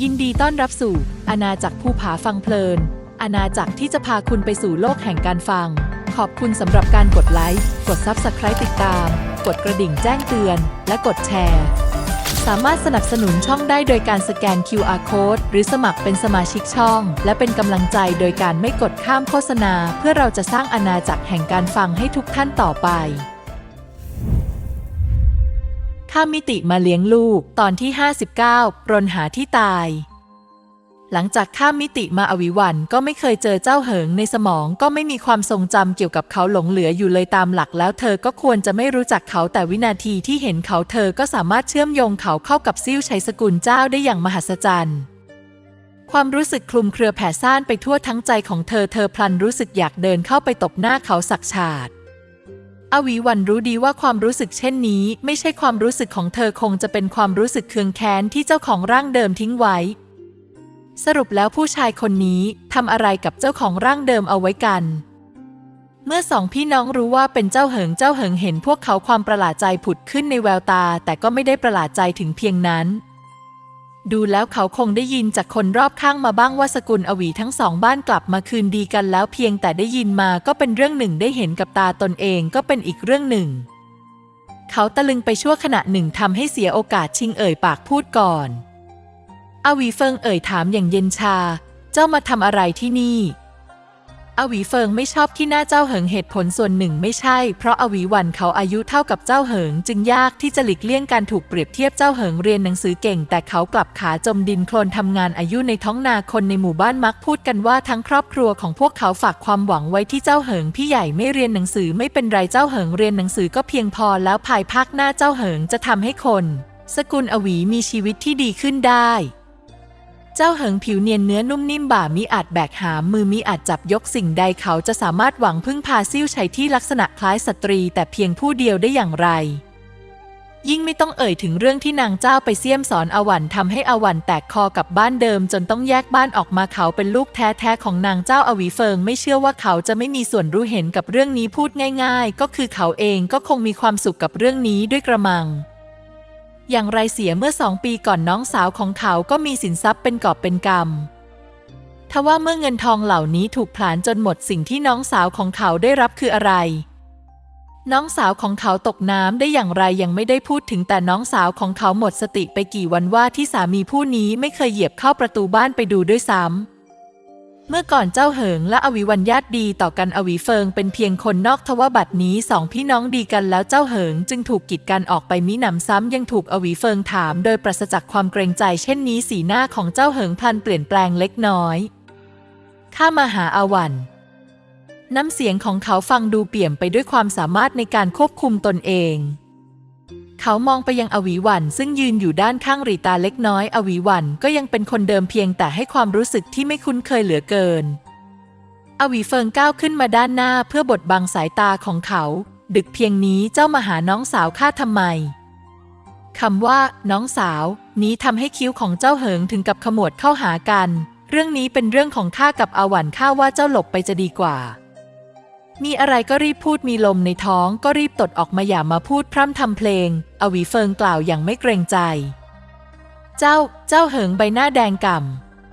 ยินดีต้อนรับสู่อาณาจักรภูผาฟังเพลิน อาณาจักรที่จะพาคุณไปสู่โลกแห่งการฟัง ขอบคุณสำหรับการกดไลค์ กด Subscribe ติดตาม กดกระดิ่งแจ้งเตือน และกดแชร์ สามารถสนับสนุนช่องได้โดยการสแกน QR Code หรือสมัครเป็นสมาชิกช่อง และเป็นกำลังใจโดยการไม่กดข้ามโฆษณา เพื่อเราจะสร้างอาณาจักรแห่งการฟังให้ทุกท่านต่อไป ข้ามมิติมาเลี้ยงลูกตอนที่ 59 รนหาที่ตาย หลังจากข้ามมิติมาอวิวันก็ไม่เคยเจอเจ้าเหิงในสมองก็ไม่มีความทรงจำเกี่ยวกับเขาหลงเหลืออยู่เลยตามหลักแล้วเธอก็ควรจะไม่รู้จักเขาแต่วินาทีที่เห็นเขาเธอก็สามารถเชื่อมโยงเขาเข้ากับซิ่วชัยสกุลเจ้าได้อย่างมหัศจรรย์ความรู้สึกคลุมเครือแผ่ซ่านไปทั่วทั้งใจของเธอเธอพลันรู้สึกอยากเดินเข้าไปตบหน้าเขาสักฉาด อวีวันรู้ดีว่าความรู้สึกเช่นนี้ ไม่ใช่ความรู้สึกของเธอคงจะเป็นความรู้สึกเคืองแค้นที่เจ้าของร่างเดิมทิ้งไว้ สรุปแล้วผู้ชายคนนี้ทำอะไรกับเจ้าของร่างเดิมเอาไว้กัน เมื่อสองพี่น้องรู้ว่าเป็นเจ้าเหิงเจ้าเหิงเห็นพวกเขาความประหลาดใจผุดขึ้นในแววตา แต่ก็ไม่ได้ประหลาดใจถึงเพียงนั้น ดูแล้วเขาคงได้ยินจากคนรอบข้างมาบ้างว่าสกุลอวีทั้งสองบ้านกลับมาคืนดีกันแล้วเพียงแต่ได้ยินมาก็เป็นเรื่องหนึ่งได้เห็นกับตาตนเองก็เป็นอีกเรื่องหนึ่ง เขาตะลึงไปชั่วขณะหนึ่งทำให้เสียโอกาสชิงเอ่ยปากพูดก่อน อวีเฟิงเอ่ยถามอย่างเย็นชา เจ้ามาทำอะไรที่นี่ อวีเฟิงไม่ชอบที่หน้าเจ้าเหิงเหตุผลส่วนหนึ่งไม่ใช่ เพราะอวีวันเขาอายุเท่ากับเจ้าเหิง จึงยากที่จะหลีกเลี่ยงการถูกเปรียบเทียบเจ้าเหิงเรียนหนังสือเก่ง แต่เขากลับขาจมดินโคลนทำงานอายุในท้องนาคนในหมู่บ้านมักพูดกันว่าทั้งครอบครัวของพวกเขาฝากความหวังไว้ที่เจ้าเหิงพี่ใหญ่ไม่เรียนหนังสือไม่เป็นไรเจ้าเหิงเรียนหนังสือก็เพียงพอแล้วภายภาคหน้าเจ้าเหิงจะทำให้คน สกุลอวีมีชีวิตที่ดีขึ้นได้ เจ้าเหิงผิวเนียนเนื้อนุ่มนิ่มบ่ามิอาจแบกหามมือมิอาจจับยกสิ่งใดเขาจะสามารถหวังพึ่งพาซิ่วชัยที่ลักษณะคล้ายสตรีแต่เพียงผู้เดียวได้อย่างไร ยิ่งไม่ต้องเอ่ยถึงเรื่องที่นางเจ้าไปเสี่ยมสอนอวันทำให้อวันแตกคอกับบ้านเดิม จนต้องแยกบ้านออกมาเขาเป็นลูกแท้ๆของนางเจ้าอวีเฟิง ไม่เชื่อว่าเขาจะไม่มีส่วนรู้เห็นกับเรื่องนี้พูดง่าย ๆ ก็คือเขาเองก็คงมีความสุขกับเรื่องนี้ด้วยกระมัง อย่างไรเสียเมื่อสองปีก่อนน้องสาวของเขาก็มีสินทรัพย์เป็นกอบเป็นกำทว่าเมื่อเงินทองเหล่านี้ถูกผลาญจนหมดสิ่งที่น้องสาวของเขาได้รับคืออะไร น้องสาวของเขาตกน้ำได้อย่างไรยังไม่ได้พูดถึงแต่น้องสาวของเขาหมดสติไปกี่วันว่าที่สามีผู้นี้ไม่เคยเหยียบเข้าประตูบ้านไปดูด้วยซ้ำ เมื่อก่อนเจ้าเหิงและอวิวันญาติดีต่อกันอวิเฟิงเป็นเพียงคนนอกทว่าบัดนี้สองพี่น้องดีกันแล้วเจ้าเหิงจึงถูกกีดกันออกไปมิหนำซ้ำยังถูกอวิเฟิงถามโดยปราศจากความเกรงใจเช่นนี้สีหน้าของเจ้าเหิงพลันเปลี่ยนแปลงเล็กน้อยข้ามาหาอาวันน้ำเสียงของเขาฟังดูเปี่ยมไปด้วยความสามารถในการควบคุมตนเอง เขามองไปยังอวีวันซึ่งยืนอยู่ด้านข้างรีตาเล็กน้อยอวีวันก็ยังเป็นคนเดิมเพียงแต่ให้ความรู้สึกที่ไม่คุ้นเคยเหลือเกิน อวีเฟิงก้าวขึ้นมาด้านหน้าเพื่อบดบังสายตาของเขา ดึกเพียงนี้เจ้ามาหาน้องสาวข้าทำไมคำว่า น้องสาว นี้ทำให้คิ้วของเจ้าเหิงถึงกับขมวดเข้าหากัน เรื่องนี้เป็นเรื่องของข้ากับอาหวันข้าว่าเจ้าหลบไปจะดีกว่า มีอะไรก็รีบพูดมีลมในท้องก็รีบตดออกมาอย่ามาพูดพร่ำทำเพลง อวีเฟิงกล่าวอย่างไม่เกรงใจ เจ้า เจ้าเหิงใบหน้าแดงก่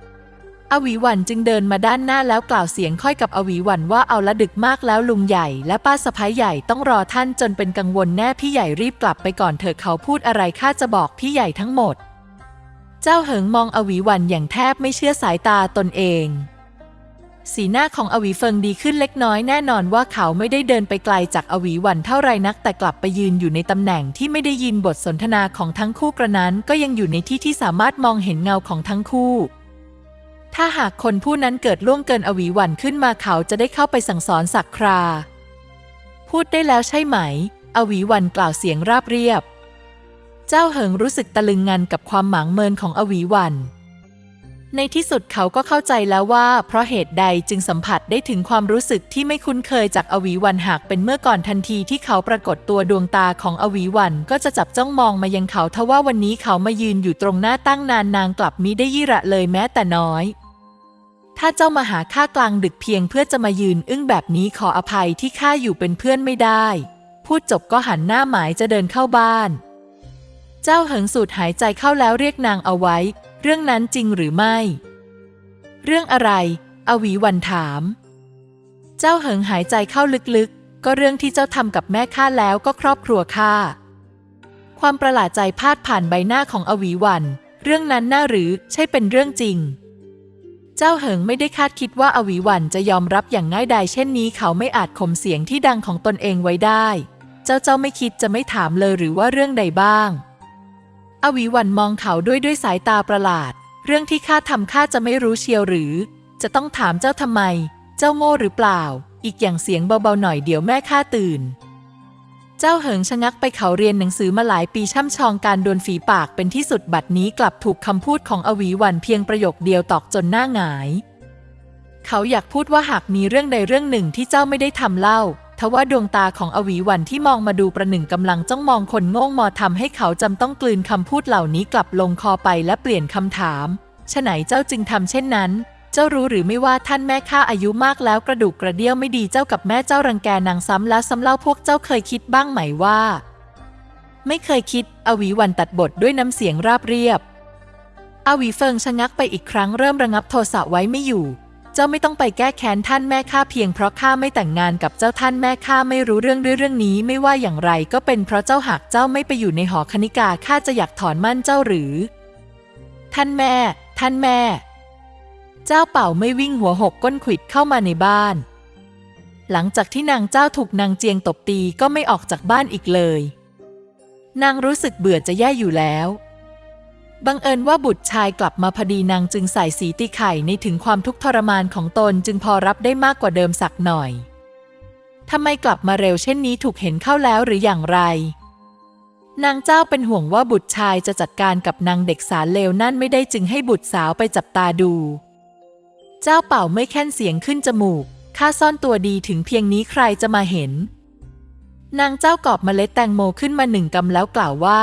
ำอวีหวันจึงเดินมาด้านหน้าแล้วกล่าวเสียงค่อยกับอวีหวันว่าเอาละดึกมากแล้วลุงใหญ่ และป้าสะพ้ายใหญ่ต้องรอท่านจนเป็นกังวลแน่พี่ใหญ่รีบกลับไปก่อนเถอะเขาพูดอะไรข้าจะบอกพี่ใหญ่ทั้งหมด เจ้าเหิงมองอวีหวันอย่างแทบไม่เชื่อสายตาตนเอง สีหน้าของอวีเฟิงดีขึ้นเล็กน้อยแน่นอนว่าเขาไม่ได้เดินไปไกลจากอวีหวันเท่าไรนัก แต่กลับไปยืนอยู่ในตำแหน่งที่ไม่ได้ยินบทสนทนาของทั้งคู่กระนั้น ก็ยังอยู่ในที่ที่สามารถมองเห็นเงาของทั้งคู่ ถ้าหากคนผู้นั้นเกิดล่วงเกินอวีหวันขึ้นมาเขาจะได้เข้าไปสั่งสอนสักครา พูดได้แล้วใช่ไหม อวีหวันกล่าวเสียงราบเรียบ เจ้าเหิงรู้สึกตะลึงงันกับความหมางเมินของอวีหวัน ในที่สุดเขาก็เข้าใจแล้วว่า เพราะเหตุใดจึงสัมผัสได้ถึงความรู้สึกที่ไม่คุ้นเคยจากอวีวันหากเป็นเมื่อก่อนทันทีที่เขาปรากฏตัวดวงตาของอวีวันก็จะจับจ้องมองมายังเขาทว่าวันนี้เขามายืนอยู่ตรงหน้าตั้งนานนางกลับมิได้ยี่ระเลยแม้แต่น้อย ถ้าเจ้ามาหาข้ากลางดึกเพียงเพื่อจะมายืนอึ้งแบบนี้ขออภัยที่ข้าอยู่เป็นเพื่อนไม่ได้ พูดจบก็หันหน้าหมายจะเดินเข้าบ้าน เจ้าเหิงสูดหายใจเข้าแล้วเรียกนางเอาไว้ เรื่องนั้นจริงหรือไม่ เรื่องอะไร อวีวันถาม เจ้าเหิงหายใจเข้าลึกๆ ก็เรื่องที่เจ้าทำกับแม่ข้าแล้วก็ครอบครัวข้า ความประหลาดใจพาดผ่านใบหน้าของอวีวัน เรื่องนั้นน่าหรือใช่เป็นเรื่องจริง เจ้าเหิงไม่ได้คาดคิดว่าอวีวันจะยอมรับอย่างง่ายดายเช่นนี้เขาไม่อาจข่มเสียงที่ดังของตนเองไว้ได้ เจ้าเจ้าไม่คิดจะไม่ถามเลยหรือว่าเรื่องใดบ้าง อวีวันมองเขาด้วยด้วยสายตาประหลาด เรื่องที่ข้าทำข้าจะไม่รู้เชียวหรือ จะต้องถามเจ้าทำไม เจ้าโง่หรือเปล่า อีกอย่างเสียงเบาๆหน่อยเดี๋ยวแม่ข้าตื่น เจ้าเหิงชะงักไปเขาเรียนหนังสือมาหลายปีช่ำชองการดวลฝีปากเป็นที่สุดบัดนี้กลับถูกคำพูดของอวีวันเพียงประโยคเดียวตอกจนหน้าหงาย เขาอยากพูดว่าหากมีเรื่องใดเรื่องหนึ่งที่เจ้าไม่ได้ทำเล่า ทว่าดวงตาของอวีวันที่มองมาดูประหนึ่งกำลังจ้องมองคนโง่งมอทำให้เขาจำต้องกลืนคำพูดเหล่านี้กลับลงคอไปและเปลี่ยนคำถามฉะไหนเจ้าจึงทำเช่นนั้น เจ้ารู้หรือไม่ว่าท่านแม่ข้าอายุมากแล้วกระดูกกระเดี่ยวไม่ดีเจ้ากับแม่เจ้ารังแกนางซ้ำแล้วซ้ำเล่าพวกเจ้าเคยคิดบ้างไหมว่า ไม่เคยคิด อวีวันตัดบทด้วยน้ำเสียงราบเรียบ อวีเฟิงชะงักไปอีกครั้งเริ่มระงับโทสะไว้ไม่อยู่ เจ้าไม่ต้องไปแก้แค้นท่านแม่ข้าเพียงเพราะข้าไม่แต่งงานกับเจ้าท่านแม่ข้าไม่รู้เรื่องด้วยเรื่องนี้ไม่ว่าอย่างไรก็เป็นเพราะเจ้าหากเจ้าไม่ไปอยู่ในหอคณิกาข้าจะอยากถอนมั่นเจ้าหรือ ท่านแม่ ท่านแม่ เจ้าเป่าไม่วิ่งหัวหกก้นขวิดเข้ามาในบ้าน หลังจากที่นางเจ้าถูกนางเจียงตบตีก็ไม่ออกจากบ้านอีกเลย นางรู้สึกเบื่อจะแย่อยู่แล้ว บังเอิญว่าบุตรชายกลับมาพอดีนางจึงใส่สีตีไข่ในถึงความทุกข์ทรมานของตนจึงพอรับได้มากกว่าเดิมสักหน่อย ทำไมกลับมาเร็วเช่นนี้ถูกเห็นเข้าแล้วหรืออย่างไร นางเจ้าเป็นห่วงว่าบุตรชายจะจัดการกับนางเด็กสารเลวนั่นไม่ได้จึงให้บุตรสาวไปจับตาดู เจ้าเป่าไม่แค่นเสียงขึ้นจมูก ข้าซ่อนตัวดีถึงเพียงนี้ใครจะมาเห็น นางเจ้ากอบเมล็ดแตงโมขึ้นมาหนึ่งกำแล้วกล่าวว่า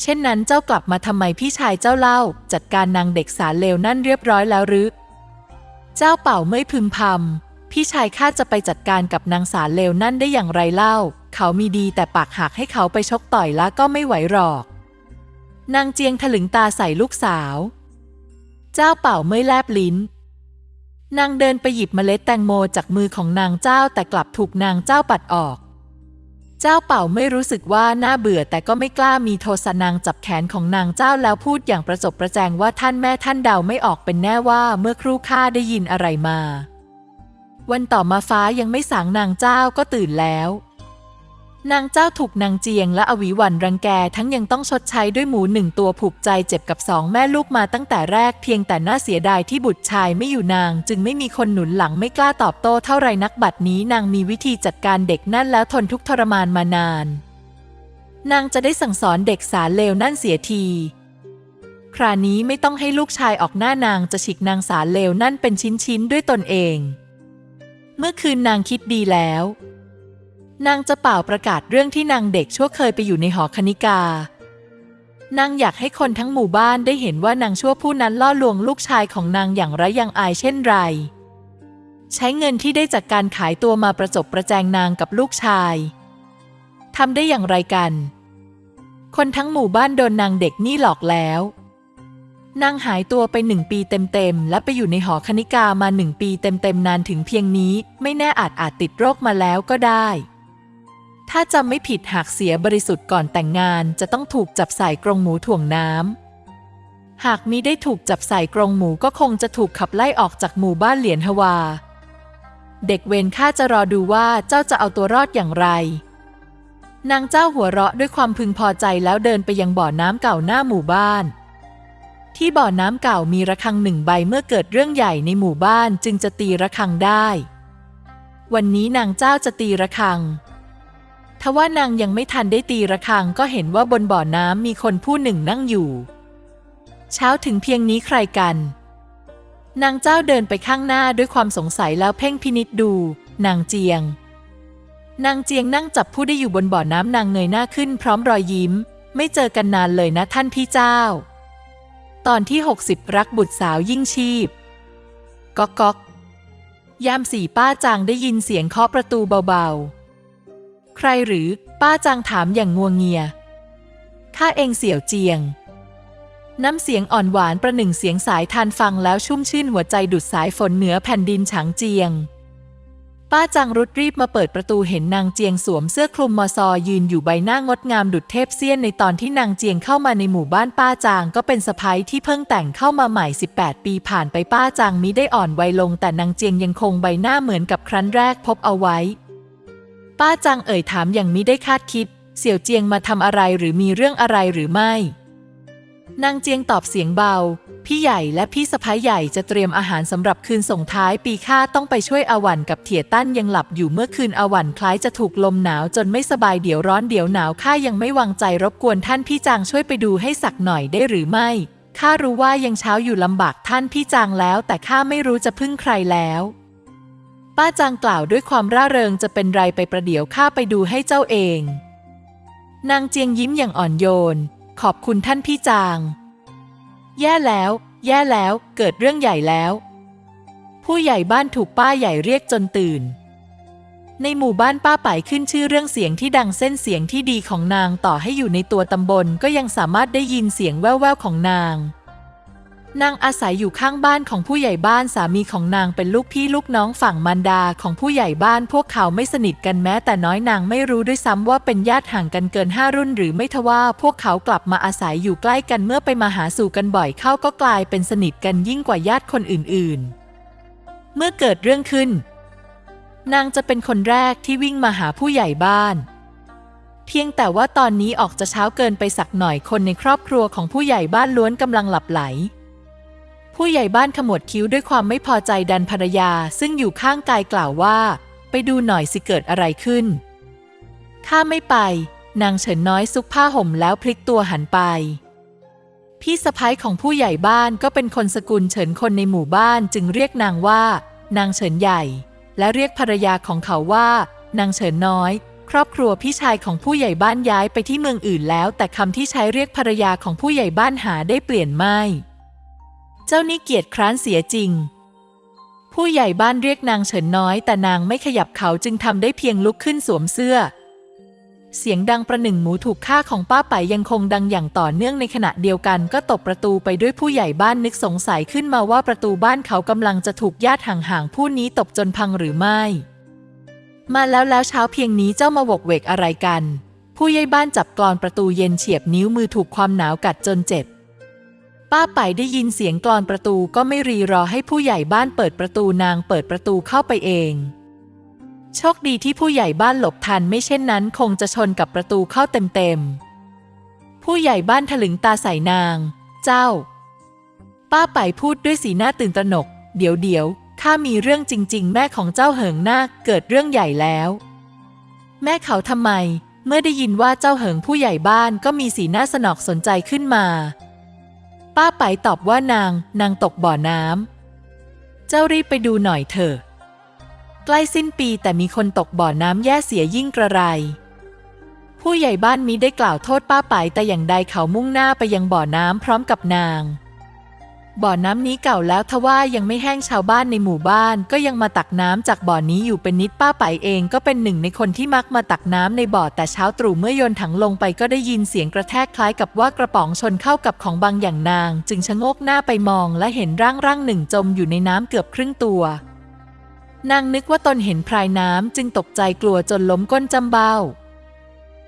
เช่นนั้นเจ้ากลับมาทำไมพี่ชายเจ้าเล่า จัดการนางเด็กสารเลวนั่นเรียบร้อยแล้วหรือ เจ้าเป่าไม่พึมพำพี่ชายข้าจะไปจัดการกับนางสารเลวนั่นได้อย่างไรเล่า เขามีดีแต่ปากหักให้เขาไปชกต่อยแล้วก็ไม่ไหวหรอก นางเจียงถลึงตาใส่ลูกสาว เจ้าเป่าไม่แลบลิ้น นางเดินไปหยิบเมล็ดแตงโมจากมือของนางเจ้าแต่กลับถูกนางเจ้าปัดออก เจ้าเป่าไม่รู้สึกว่าน่าเบื่อแต่ก็ไม่กล้ามีโทสะนางจับแขนของนางเจ้าแล้วพูดอย่างประจบประแจงว่าท่านแม่ท่านเดาไม่ออกเป็นแน่ว่าเมื่อครู่ข้าได้ยินอะไรมา วันต่อมาฟ้ายังไม่สางนางเจ้าก็ตื่นแล้ว นางเจ้าถูกนางเจียงและอวีวันรังแกทั้งยังต้องชดใช้ด้วยหมูหนึ่งตัวผูกใจเจ็บกับสองแม่ลูกมาตั้งแต่แรกเพียงแต่น่าเสียดายที่บุตรชายไม่อยู่นาง จึงไม่มีคนหนุนหลังไม่กล้าตอบโต้เท่าไรนักบัดนี้นางมีวิธีจัดการเด็กนั่นแล้วทนทุกทรมานมานาน นางจะได้สั่งสอนเด็กสารเลวนั่นเสียทีคราวนี้ไม่ต้องให้ลูกชายออกหน้านางจะฉีกนางสารเลวนั่นเป็นชิ้นๆด้วยตนเอง เมื่อคืนนางคิดดีแล้ว นางจะเป่าประกาศเรื่องที่นางเด็กชั่วเคยไปอยู่ในหอคณิกา นางอยากให้คนทั้งหมู่บ้านได้เห็นว่านางชั่วผู้นั้นล่อลวงลูกชายของนางอย่างไรยังอายเช่นไร ใช้เงินที่ได้จากการขายตัวมาประจบประแจงนางกับลูกชายทำได้อย่างไรกัน คนทั้งหมู่บ้านโดนนางเด็กนี่หลอกแล้ว นางหายตัวไปหนึ่งปีเต็มๆ และไปอยู่ในหอคณิกามาหนึ่งปีเต็มๆ นานถึงเพียงนี้ ไม่แน่อาจอาจติดโรคมาแล้วก็ได้ ถ้าจำไม่ผิดหากเสียบริสุทธิ์ก่อนแต่งงานจะต้องถูกจับใส่กรงหมูถ่วงน้ำ หากมิได้ถูกจับใส่กรงหมูก็คงจะถูกขับไล่ออกจากหมู่บ้านเหลียนฮวา เด็กเวรข้าจะรอดูว่าเจ้าจะเอาตัวรอดอย่างไร นางเจ้าหัวเราะด้วยความพึงพอใจแล้วเดินไปยังบ่อน้ำเก่าหน้าหมู่บ้าน ที่บ่อน้ำเก่ามีระฆังหนึ่งใบเมื่อเกิดเรื่องใหญ่ในหมู่บ้านจึงจะตีระฆังได้ วันนี้นางเจ้าจะตีระฆัง ทว่านางยังไม่ทันได้ตีระฆังก็เห็นว่าบนบ่อน้ำมีคนผู้หนึ่งนั่งอยู่ เช้าถึงเพียงนี้ใครกัน นางเจ้าเดินไปข้างหน้าด้วยความสงสัยแล้วเพ่งพินิษดู นางเจียง นางเจียงนั่งจับผู้ได้อยู่บนบ่อน้ำนางเงยหน้าขึ้นพร้อมรอยยิ้ม ไม่เจอกันนานเลยนะท่านพี่เจ้า ตอนที่ 60 รักบุตรสาวยิ่งชีพก๊อกก๊อกยามสี่ป้าจางได้ยินเสียงเคาะประตูเบาๆ ใครหรือ ป้าจางถามอย่างงัวงเงีย ข้าเองเสี่ยวเจียง น้ำเสียงอ่อนหวานประหนึ่งเสียงสายทานฟังแล้วชุ่มชื่นหัวใจดุดสายฝนเหนือแผ่นดินฉางเจียง ป้าจังรุดรีบมาเปิดประตูเห็นนางเจียงสวมเสื้อคลุมมอซอยืนอยู่ใบหน้างดงามดุดเทพเซียนในตอนที่นางเจียงเข้ามาในหมู่บ้านป้าจางก็เป็นสะพ้ยที่เพิ่งแต่งเข้ามาใหม่ 18 ปีผ่านไปป้าจางมิได้อ่อนวัยลง แต่นางเจียงยังคงใบหน้าเหมือนกับครั้นแรกพบเอาไว้ ป้าจังเอ่ยถามอย่างมิได้คาดคิด เสี่ยวเจียงมาทำอะไรหรือมีเรื่องอะไรหรือไม่ นางเจียงตอบเสียงเบา พี่ใหญ่และพี่สะพ้ายใหญ่จะเตรียมอาหารสำหรับคืนส่งท้ายปีข้าต้องไปช่วยอาวันกับเถียตั้นยังหลับอยู่เมื่อคืนอาวันคล้ายจะถูกลมหนาวจนไม่สบายเดี๋ยวร้อนเดี๋ยวหนาวข้ายังไม่วางใจรบกวนท่านพี่จางช่วยไปดูให้สักหน่อยได้หรือไม่ข้ารู้ว่ายังเช้าอยู่ลำบากท่านพี่จางแล้ว แต่ข้าไม่รู้จะพึ่งใครแล้ว ป้าจางกล่าวด้วยความร่าเริงจะเป็นไรไปประเดี๋ยวข้าไปดูให้เจ้าเอง นางเจียงยิ้มอย่างอ่อนโยน ขอบคุณท่านพี่จาง แย่แล้ว แย่แล้ว เกิดเรื่องใหญ่แล้ว ผู้ใหญ่บ้านถูกป้าใหญ่เรียกจนตื่น ในหมู่บ้านป้าป่ายขึ้นชื่อเรื่องเสียงที่ดังเส้นเสียงที่ดีของนางต่อให้อยู่ในตัวตำบลก็ยังสามารถได้ยินเสียงแว่วๆของนาง นางอาศัยอยู่ข้างบ้านของผู้ใหญ่บ้านสามีของนางเป็นลูกพี่ลูกน้องฝั่งมารดาของผู้ใหญ่บ้านพวกเขาไม่สนิทกันแม้แต่น้อยนางไม่รู้ด้วยซ้ำว่าเป็นญาติห่างกันเกินห้ารุ่นหรือไม่ทว่าพวกเขากลับมาอาศัยอยู่ใกล้กันเมื่อไปมาหาสู่กันบ่อยเข้าก็กลายเป็นสนิทกันยิ่งกว่าญาติคนอื่นๆ เมื่อเกิดเรื่องขึ้น นางจะเป็นคนแรกที่วิ่งมาหาผู้ใหญ่บ้านเพียงแต่ว่าตอนนี้ออกจะเช้าเกินไปสักหน่อยคนในครอบครัวของผู้ใหญ่บ้านล้วนกำลังหลับไหล ผู้ใหญ่บ้านขมวดคิ้วด้วยความไม่พอใจดันภรรยา ซึ่งอยู่ข้างกายกล่าวว่า ไปดูหน่อยสิเกิดอะไรขึ้น ข้าไม่ไป นางเฉินน้อยซุกผ้าห่มแล้วพลิกตัวหันไป พี่สะพ้ายของผู้ใหญ่บ้านก็เป็นคนสกุลเฉินคนในหมู่บ้านจึงเรียกนางว่า นางเฉินใหญ่ และเรียกภรรยาของเขาว่า นางเฉินน้อยครอบครัวพี่ชายของผู้ใหญ่บ้านย้ายไปที่เมืองอื่นแล้ว แต่คำที่ใช้เรียกภรรยาของผู้ใหญ่บ้านหาได้เปลี่ยนไม่ เจ้านี่เกียจคร้านเสียจริง ผู้ใหญ่บ้านเรียกนางเฉินน้อย แต่นางไม่ขยับเขาจึงทำได้เพียงลุกขึ้นสวมเสื้อ เสียงดังประหนึ่งหมูถูกฆ่าของป้าไปยังคงดังอย่างต่อเนื่องในขณะเดียวกันก็ตบประตูไปด้วยผู้ใหญ่บ้านนึกสงสัยขึ้นมาว่าประตูบ้านเขากำลังจะถูกญาติห่างๆผู้นี้ตบจนพังหรือไม่ มาแล้วแล้วเช้าเพียงนี้เจ้ามาบกเวกอะไรกัน ผู้ใหญ่บ้านจับกรอนประตูเย็นเฉียบนิ้วมือถูกความหนาวกัดจนเจ็บ ป้าไปได้ยินเสียงกรอนประตูก็ไม่รีรอให้ผู้ใหญ่บ้านเปิดประตูนางเปิดประตูเข้าไปเอง โชคดีที่ผู้ใหญ่บ้านหลบทันไม่เช่นนั้นคงจะชนกับประตูเข้าเต็มๆ ผู้ใหญ่บ้านถลึงตาใส่นาง เจ้า ป้าไปพูดด้วยสีหน้าตื่นตระหนก เดี๋ยวเดี๋ยวข้ามีเรื่องจริง ๆ แม่ของเจ้าเหิงนาคเกิดเรื่องใหญ่แล้ว แม่เขาทำไม เมื่อได้ยินว่าเจ้าเหิงผู้ใหญ่บ้านก็มีสีหน้าสนอกสนใจขึ้นมา ป้าไปตอบว่านาง นางตกบ่อน้ำ เจ้ารีบไปดูหน่อยเถอะ ใกล้สิ้นปีแต่มีคนตกบ่อน้ำแย่เสียยิ่งกระไร ผู้ใหญ่บ้านมิได้กล่าวโทษป้าไปแต่อย่างใดเขามุ่งหน้าไปยังบ่อน้ำพร้อมกับนาง บ่อน้ำนี้เก่าแล้วทว่ายังไม่แห้งชาวบ้านในหมู่บ้าน ก็ยังมาตักน้ำจากบ่อนี้อยู่เป็นนิดป้าไปเอง ก็เป็นหนึ่งในคนที่มักมาตักน้ำในบ่อแต่เช้าตรู่เมื่อโยนถังลงไปก็ได้ยินเสียงกระแทกคล้ายกับว่ากระป๋องชนเข้ากับของบางอย่างนาง จึงชะโงกหน้าไปมองและเห็นร่างร่างหนึ่งจมอยู่ในน้ำเกือบครึ่งตัวนางนึกว่าตนเห็นพรายน้ำจึงตกใจกลัวจนล้มก้นจำเบ้า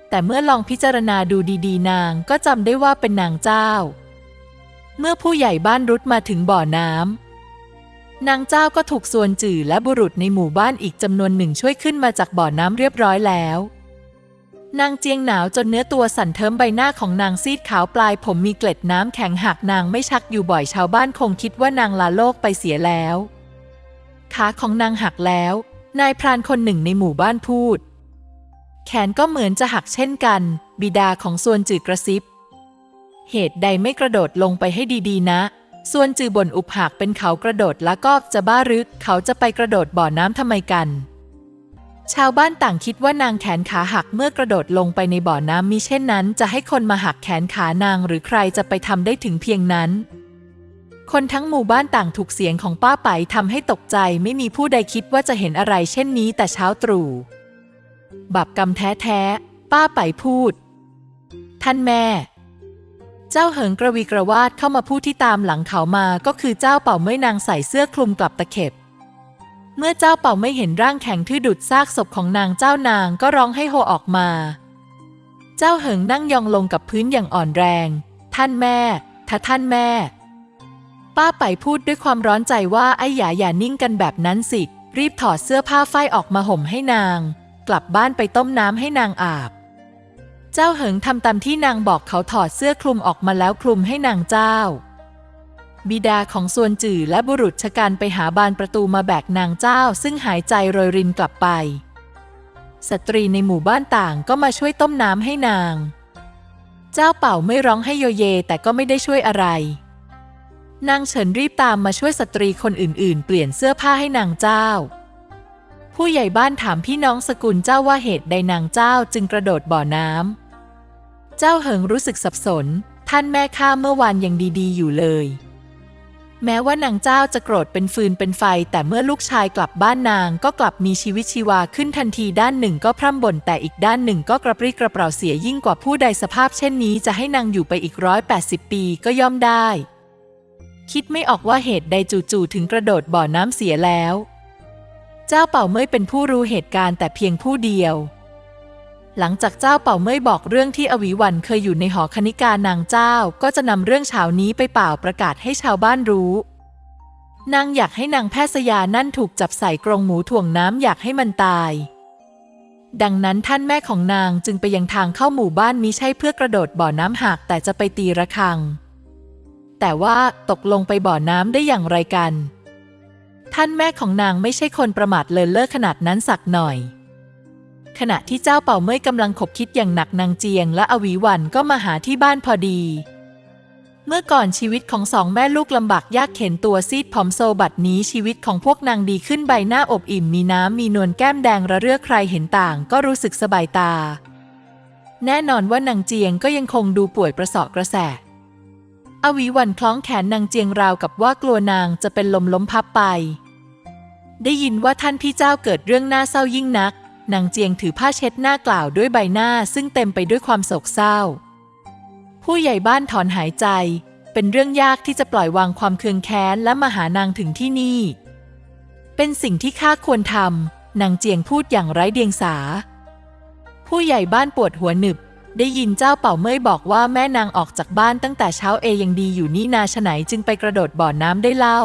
แต่เมื่อลองพิจารณาดูดีๆ นางก็จำได้ว่าเป็นนางเจ้า เมื่อผู้ใหญ่บ้านรุดมาถึงบ่อน้ำนางเจ้าก็ถูกส่วนจื่อและบุรุษในหมู่บ้านอีกจำนวนหนึ่งช่วยขึ้นมาจากบ่อน้ำเรียบร้อยแล้ว นางเจียงหนาวจนเนื้อตัวสั่นเทิมใบหน้าของนางซีดขาวปลาย ผมมีเกล็ดน้ำแข็งหักนางไม่ชักอยู่บ่อยชาวบ้านคงคิดว่านางลาโลกไปเสียแล้ว ขาของนางหักแล้ว นายพรานคนหนึ่งในหมู่บ้านพูด แขนก็เหมือนจะหักเช่นกัน บิดาของส่วนจืดกระซิบ เหตุใดไม่กระโดดลงไปให้ดีๆ นะ ส่วนจือบนอุบหักเป็นเขากระโดดแล้วก็จะบ้ารือเขาจะไปกระโดดบ่อน้ำทำไมกัน ชาวบ้านต่างคิดว่านางแขนขาหักเมื่อกระโดดลงไปในบ่อน้ำมิเช่นนั้น จะให้คนมาหักแขนขานางหรือใครจะไปทำได้ถึงเพียงนั้น คนทั้งหมู่บ้านต่างถูกเสียงของป้าไปทำให้ตกใจไม่มีผู้ใดคิดว่าจะเห็นอะไรเช่นนี้แต่เช้าตรู่บาปกรรมแท้ๆป้าไปพูด ท่านแม่ เจ้าเหิงกระวีกระวาดเข้ามาพูดที่ตามหลังเขามาก็คือเจ้าเป่าเมื่อยนางใส่เสื้อคลุมกลับตะเข็บ เมื่อเจ้าเป่าไม่เห็นร่างแข็งทื่อดุดซากศพของนางเจ้านางก็ร้องให้โฮออกมา เจ้าเหิงนั่งยองลงกับพื้นอย่างอ่อนแรง ท่านแม่ถ้าท่านแม่ ป้าไปพูดด้วยความร้อนใจว่าไอ้หยาอย่านิ่งกันแบบนั้นสิ รีบถอดเสื้อผ้าฝ้ายออกมาห่มให้นาง กลับบ้านไปต้มน้ำให้นางอาบ เจ้าเหิงทำตามที่นางบอกเขาถอดเสื้อคลุมออกมาแล้วคลุมให้นางเจ้า บิดาของส่วนจื่อและบุรุษชะกันไปหาบานประตูมาแบกนางเจ้า ซึ่งหายใจโรยรินกลับไป สตรีในหมู่บ้านต่างก็มาช่วยต้มน้ำให้นาง เจ้าเป่าไม่ร้องให้โยเยแต่ก็ไม่ได้ช่วยอะไร นางเฉินรีบตามมาช่วยสตรีคนอื่นๆ เปลี่ยนเสื้อผ้าให้นางเจ้าผู้ใหญ่บ้านถามพี่น้องสกุลเจ้าว่าเหตุใดนางเจ้าจึงกระโดดบ่อน้ำ เจ้าเหิงรู้สึกสับสน ท่านแม่ข้าเมื่อวานยังดีๆ อยู่เลย แม้ว่านางเจ้าจะโกรธเป็นฟืนเป็นไฟ แต่เมื่อลูกชายกลับบ้านนางก็กลับมีชีวิตชีวาขึ้นทันทีด้านหนึ่งก็พร่ำบ่นแต่อีกด้านหนึ่งก็กระปรี้กระเปร่าเสียยิ่งกว่าผู้ใดสภาพเช่นนี้จะให้นางอยู่ไปอีกร้อยแปดสิบปีก็ย่อมได้ คิดไม่ออกว่าเหตุใดจู่ๆถึงกระโดดบ่อน้ำเสียแล้ว เจ้าเป่าเม่ยเป็นผู้รู้เหตุการณ์แต่เพียงผู้เดียว หลังจากเจ้าเป่าเม่ยบอกเรื่องที่อวีวันเคยอยู่ในหอคณิกานางเจ้า ก็จะนำเรื่องเช้านี้ไปเป่าประกาศให้ชาวบ้านรู้ นางอยากให้นางแพทย์สยานั่นถูกจับใส่กรงหมูถ่วงน้ำอยากให้มันตาย ดังนั้นท่านแม่ของนางจึงไปยังทางเข้าหมู่บ้านมิใช่เพื่อกระโดดบ่อน้ำหักแต่จะไปตีระฆัง แต่ว่าตกลงไปบ่อน้ำได้อย่างไรกัน ท่านแม่ของนางไม่ใช่คนประมาทเลินเล่อขนาดนั้นสักหน่อย ขณะที่เจ้าเป่าเมื่อยกำลังขบคิดอย่างหนักนางเจียง และอวีวันก็มาหาที่บ้านพอดี เมื่อก่อนชีวิตของสองแม่ลูกลำบากยากเข็นตัวซีดผอมโซบัดนี้ชีวิตของพวกนางดีขึ้นใบหน้าอบอิ่มมีน้ำมีนวลแก้มแดงระเรื่อใครเห็นต่างก็รู้สึกสบายตา แน่นอนว่านางเจียงก็ยังคงดูป่วยประสาะกระแสอวีวันคล้องแขนนางเจียงราวกับว่ากลัวนางจะเป็นลมล้มพับไป ได้ยินว่าท่านพี่เจ้าเกิดเรื่องน่าเศร้ายิ่งนัก นางเจียงถือผ้าเช็ดหน้ากล่าวด้วยใบหน้าซึ่งเต็มไปด้วยความโศกเศร้า ผู้ใหญ่บ้านถอนหายใจ เป็นเรื่องยากที่จะปล่อยวางความเคืองแค้นและมาหานางถึงที่นี่ เป็นสิ่งที่ข้าควรทำนางเจียงพูดอย่างไร้เดียงสา ผู้ใหญ่บ้านปวดหัวหนึบ ได้ยินเจ้าเป่าเมื่อยบอกว่าแม่นางออกจากบ้านตั้งแต่เช้าเอยังดีอยู่นี่นาฉไหนจึงไปกระโดดบ่อน้ำได้เล่า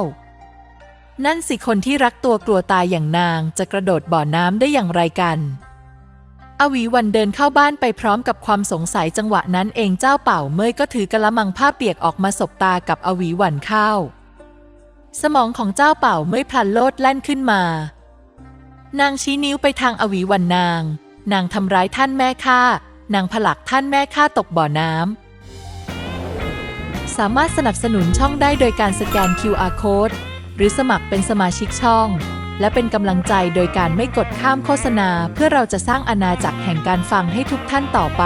นั่นสิคนที่รักตัวกลัวตายอย่างนางจะกระโดดบ่อน้ำได้อย่างไรกันอวีวันเดินเข้าบ้านไปพร้อมกับความสงสัยจังหวะนั้นเองเจ้าเป่าเมยก็ถือกระมังผ้าเปียกออกมาสบตากับอวีวันเข้า สมองของเจ้าเป่าเมยพลันโลดแล่นขึ้นมา นางชี้นิ้วไปทางอวีวันนาง นางทำร้ายท่านแม่ข้านางผลักท่านแม่ข้าตกบ่อน้ำสามารถสนับสนุนช่องได้โดยการสแกน QR Code หรือสมัครเป็นสมาชิกช่อง และเป็นกำลังใจโดยการไม่กดข้ามโฆษณา เพื่อเราจะสร้างอาณาจักรแห่งการฟังให้ทุกท่านต่อไป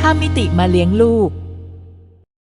ถ้ามิติมาเลี้ยงลูก